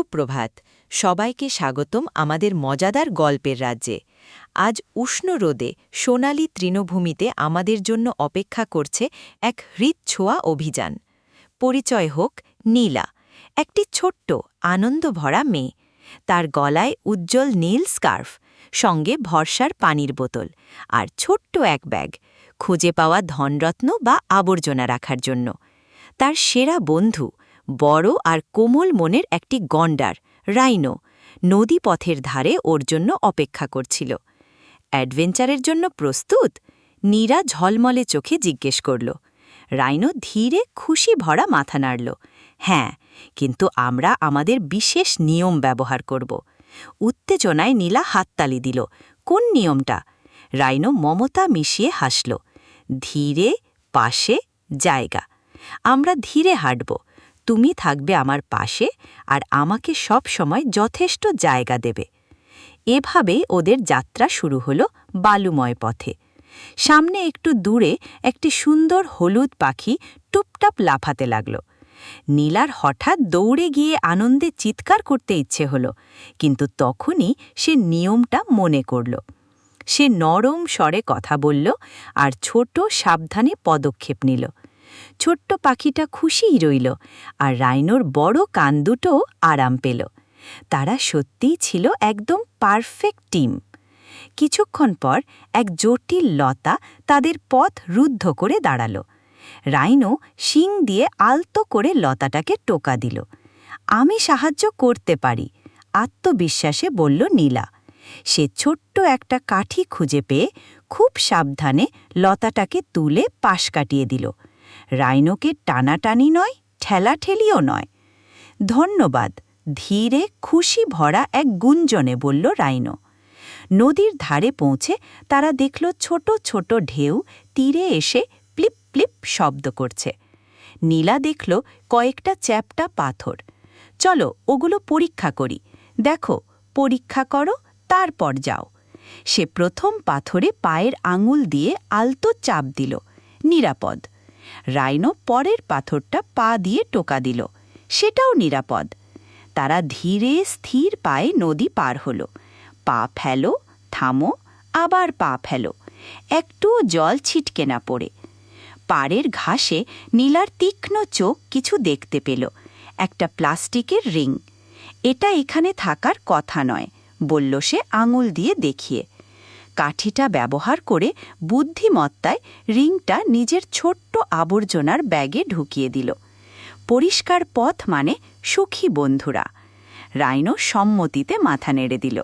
সুপ্রভাত। সবাইকে স্বাগতম আমাদের মজাদার গল্পের রাজ্যে। আজ উষ্ণ রোদে সোনালি তৃণভূমিতে আমাদের জন্য অপেক্ষা করছে এক হৃদছোঁয়া অভিযান। পরিচয় হোক নীলা, একটি ছোট্ট, আনন্দভরা মেয়ে। তার গলায় উজ্জ্বল নীল স্কার্ফ, সঙ্গে ভরসার পানির বোতল আর ছোট্ট এক ব্যাগ, খুঁজে পাওয়া ধনরত্ন বা আবর্জনা রাখার জন্য। তার সেরা বন্ধু বড় আর কোমল মনের একটি গন্ডার, রাইনো নদীপথের ধারে ওর জন্য অপেক্ষা করছিল। অ্যাডভেঞ্চারের জন্য প্রস্তুত? নীরা ঝলমলে চোখে জিজ্ঞেস করল। রাইনো ধীরে খুশি ভরা মাথা নাড়ল। হ্যাঁ কিন্তু আমরা আমাদের বিশেষ নিয়ম ব্যবহার করব। উত্তেজনায় নীলা হাততালি দিল। কোন নিয়মটা? রাইনো মমতা মিশিয়ে হাসল। ধীরে, পাশে, জায়গা। আমরা ধীরে হাঁটব। তুমি থাকবে আমার পাশে আর আমাকে সব সময় যথেষ্ট জায়গা দেবে। এভাবে ওদের যাত্রা শুরু হলো বালুময় পথে। সামনে একটু দূরে একটি সুন্দর হলুদ পাখি টুপটাপ লাফাতে লাগল। নীলার হঠাৎ দৌড়ে গিয়ে আনন্দে চিৎকার করতে ইচ্ছে হলো, কিন্তু তখনই সে নিয়মটা মনে করল। সে নরম স্বরে কথা বলল আর ছোট সাবধানে পদক্ষেপ নিল। ছোট্ট পাখিটা খুশিই রইল আর রাইনোর বড় কান দুটো আরাম পেল। তারা সত্যিই ছিল একদম পারফেক্ট টিম। কিছুক্ষণ পর এক জটিল লতা তাদের পথ রুদ্ধ করে দাঁড়াল। রাইনো শিং দিয়ে আলতো করে লতাটাকে টোকা দিল। আমি সাহায্য করতে পারি আত্মবিশ্বাসে বলল নীলা। সে ছোট্ট একটা কাঠি খুঁজে পেয়ে খুব সাবধানে লতাটাকে তুলে পাশ কাটিয়ে দিল। রাইনোকে টানাটানি নয়, ঠেলাঠেলিও নয়। ধন্যবাদ, ধীরে, খুশি ভরা এক গুঞ্জনে বলল রাইনো। নদীর ধারে পৌঁছে তারা দেখল ছোট ছোট ঢেউ তীরে এসে প্লিপ প্লিপ শব্দ করছে। নীলা দেখল কয়েকটা চ্যাপটা পাথর। চলো, ওগুলো পরীক্ষা করি। দেখো, পরীক্ষা করো, তারপর যাও। সে প্রথম পাথরে পায়ের আঙুল দিয়ে আলতো চাপ দিল। নিরাপদ। রাইনো পরের পাথরটা পা দিয়ে টোকা দিল। সেটাও নিরাপদ। তারা ধীরে স্থির পায়ে নদী পার হলো। পা ফেলো, থামো, আবার পা ফেলো। একটু জল ছিটকে না পড়ে। পাড়ের ঘাসে নীলার তীক্ষ্ণ চোখ কিছু দেখতে পেল। একটা প্লাস্টিকের রিং। এটা এখানে থাকার কথা নয়, বলল সে আঙুল দিয়ে দেখিয়ে। কাঠিটা ব্যবহার করে বুদ্ধিমত্তায় রিংটা নিজের ছোট্ট আবর্জনার ব্যাগে ঢুকিয়ে দিল। পরিষ্কার পথ মানে সুখী বন্ধুরা। রাইনো সম্মতিতে মাথা নেড়ে দিল।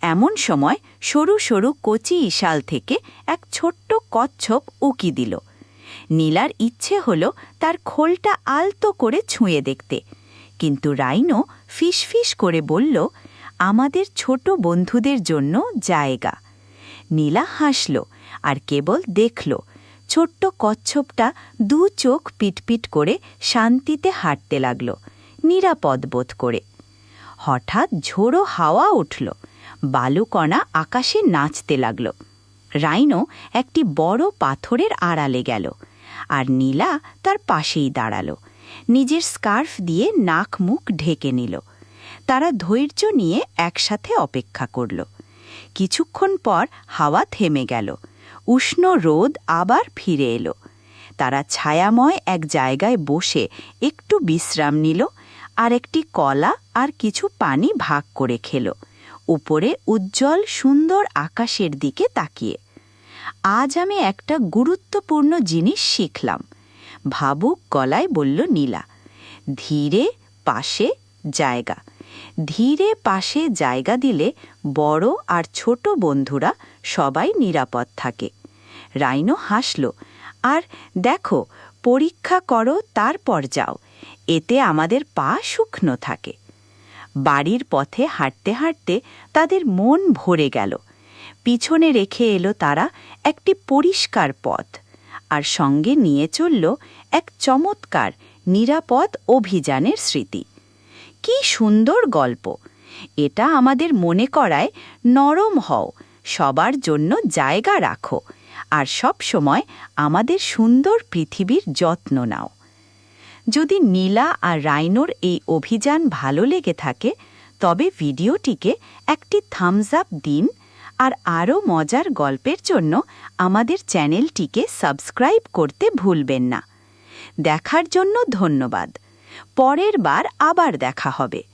এমন সময় সরু সরু কচি ইশাল থেকে এক ছোট্ট কচ্ছপ উকি দিল। নীলার ইচ্ছে হল তার খোলটা আলতো করে ছুঁয়ে দেখতে। কিন্তু রাইনো ফিসফিস করে বলল, আমাদের ছোট বন্ধুদের জন্য জায়গা। নীলা হাসল আর কেবল দেখল। ছোট্ট কচ্ছপটা দু চোখ পিটপিট করে শান্তিতে হাঁটতে লাগল, নিরাপদ বোধ করে। হঠাৎ ঝোড়ো হাওয়া উঠল, বালুকণা আকাশে নাচতে লাগল। রাইনো একটি বড় পাথরের আড়ালে গেল আর নীলা তার পাশেই দাঁড়াল, নিজের স্কার্ফ দিয়ে নাক মুখ ঢেকে নিল। তারা ধৈর্য নিয়ে একসাথে অপেক্ষা করল। কিছুক্ষণ পর হাওয়া থেমে গেল। উষ্ণ রোদ আবার ফিরে এলো। তারা ছায়াময় এক জায়গায় বসে একটু বিশ্রাম নিল আর একটি কলা আর কিছু পানি ভাগ করে খেল। উপরে উজ্জ্বল সুন্দর আকাশের দিকে তাকিয়ে। আজ আমি একটা গুরুত্বপূর্ণ জিনিস শিখলাম, ভাবুক গলায় বলল নীলা। ধীরে, পাশে, জায়গা। ধীরে পাশে জায়গা দিলে বড় আর ছোট বন্ধুরা সবাই নিরাপদ থাকে। রাইনো হাসল, আর দেখো, পরীক্ষা করো, তারপর যাও। এতে আমাদের পা শুকনো থাকে। বাড়ির পথে হাঁটতে হাঁটতে তাদের মন ভরে গেল। পিছনে রেখে এলো তারা একটি পরিষ্কার পথ আর সঙ্গে নিয়ে চলল এক চমৎকার নিরাপদ অভিযানের স্মৃতি। কি সুন্দর গল্প। এটা আমাদের মনে করায় নরম হও, সবার জন্য জায়গা রাখো, আর সব সময় আমাদের সুন্দর পৃথিবীর যত্ন নাও। যদি নীলা আর রাইনোর এই অভিযান ভালো লেগে থাকে, তবে ভিডিওটিকে একটি থামস আপ দিন, আর আরও মজার গল্পের জন্য আমাদের চ্যানেলটিকে সাবস্ক্রাইব করতে ভুলবেন না। দেখার জন্য ধন্যবাদ। পরের বার আবার দেখা হবে।